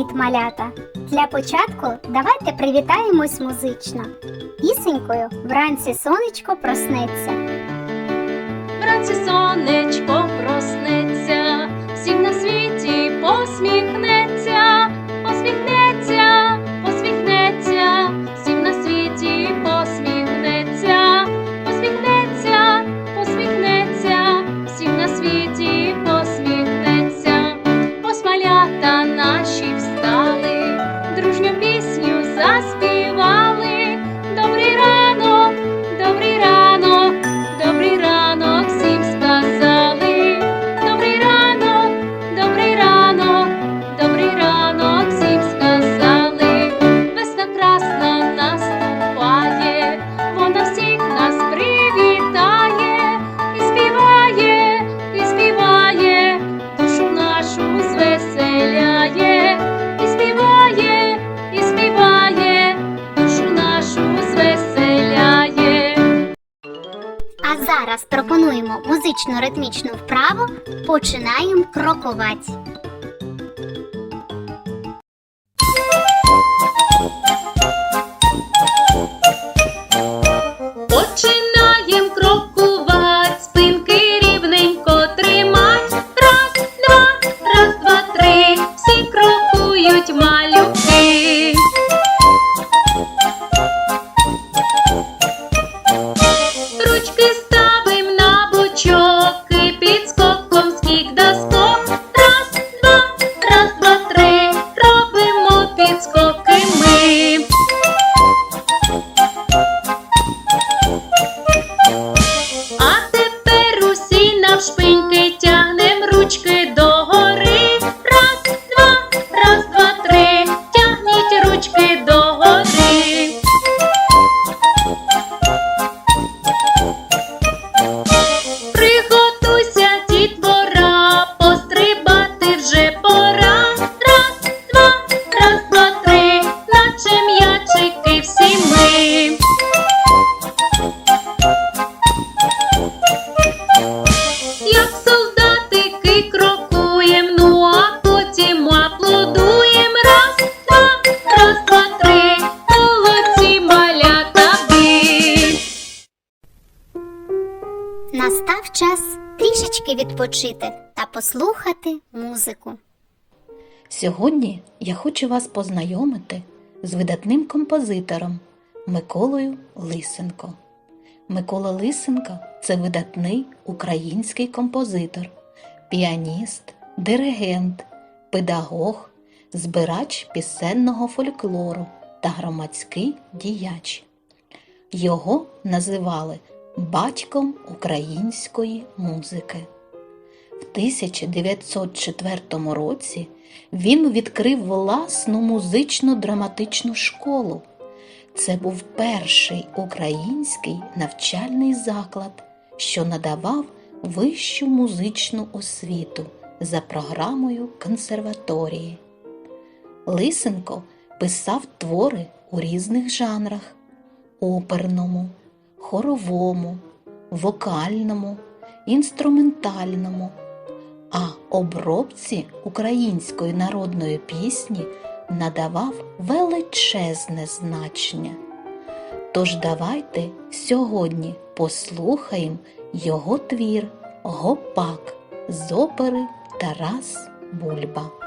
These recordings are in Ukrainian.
Привіт, малята! Для початку давайте привітаємось музично. Пісенькою вранці сонечко проснеться. Вранці сонечко проснеться, всім на світі посміхнеться, музично-ритмічну вправу. Починаємо крокувати. Солдатики крокуєм, ну а потім аплодуєм. Раз, два, раз, два, три, молодці малята ви. Настав час трішечки відпочити та послухати музику. Сьогодні я хочу вас познайомити з видатним композитором Миколою Лисенко. Микола Лисенко це видатний український композитор, піаніст, диригент, педагог, збирач пісенного фольклору та громадський діяч. Його називали батьком української музики. В 1904 році він відкрив власну музично-драматичну школу. Це був перший український навчальний заклад, що надавав вищу музичну освіту за програмою консерваторії. Лисенко писав твори у різних жанрах оперному, хоровому, вокальному, інструментальному, а обробці української народної пісні надавав величезне значення. Тож давайте сьогодні послухаємо його твір Гопак з опери Тарас Бульба.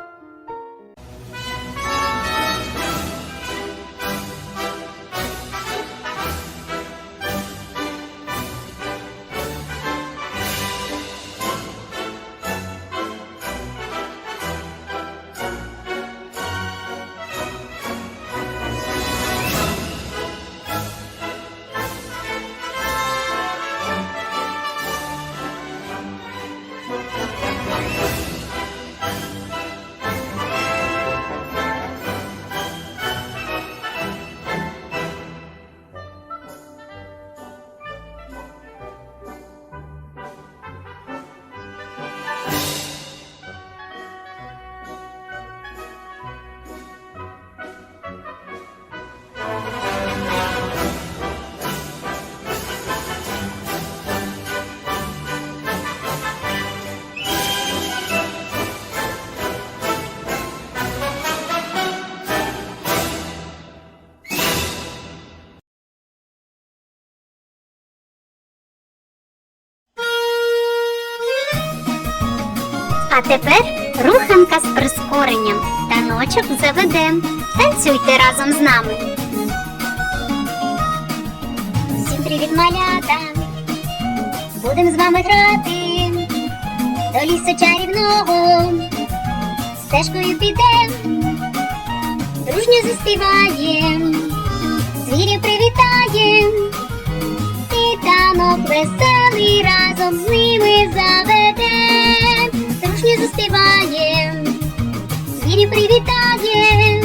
А тепер руханка з прискоренням. Таночок заведем. Танцюйте разом з нами. Всім привіт, малята! Будем з вами грати до лісу чарівного. Стежкою підем, дружньо заспіваєм, звірів привітаєм, і танок веселий разом з ними заведем, дружньо заспіваєм, звірів привітаєм,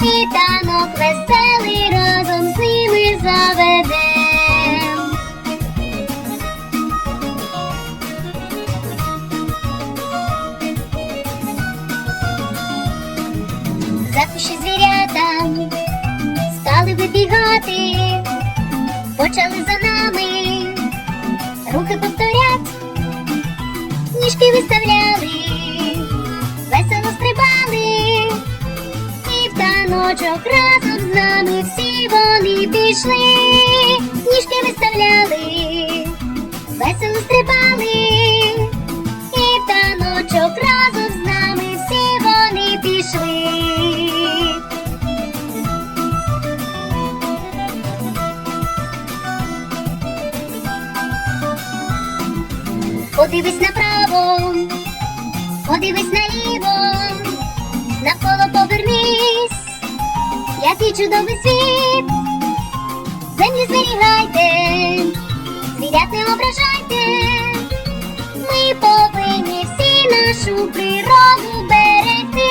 і танок веселий разом з ними заведем. За кущі звірята стали вибігати, почали за нами, руки повторять, ніжки виставляли, весело стрибали, і в таночок разом з нами всі вони пішли, ніжки виставляли, весело стрибали, і в таночок разом з нами всі вони пішли. Подивись направо, подивись наліво, навколо повернись, який чудовий світ, землю зберігайте, звірят не ображайте, ми повинні всі нашу природу берегти,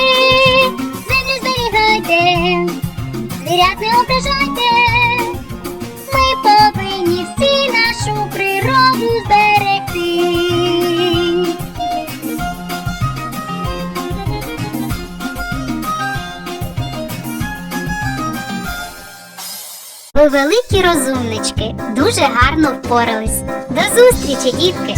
землю зберігайте, звірят не ображайте, ми повинні всі нашу природу зберегти. Ви великі розумнички, дуже гарно впорались. До зустрічі, дітки!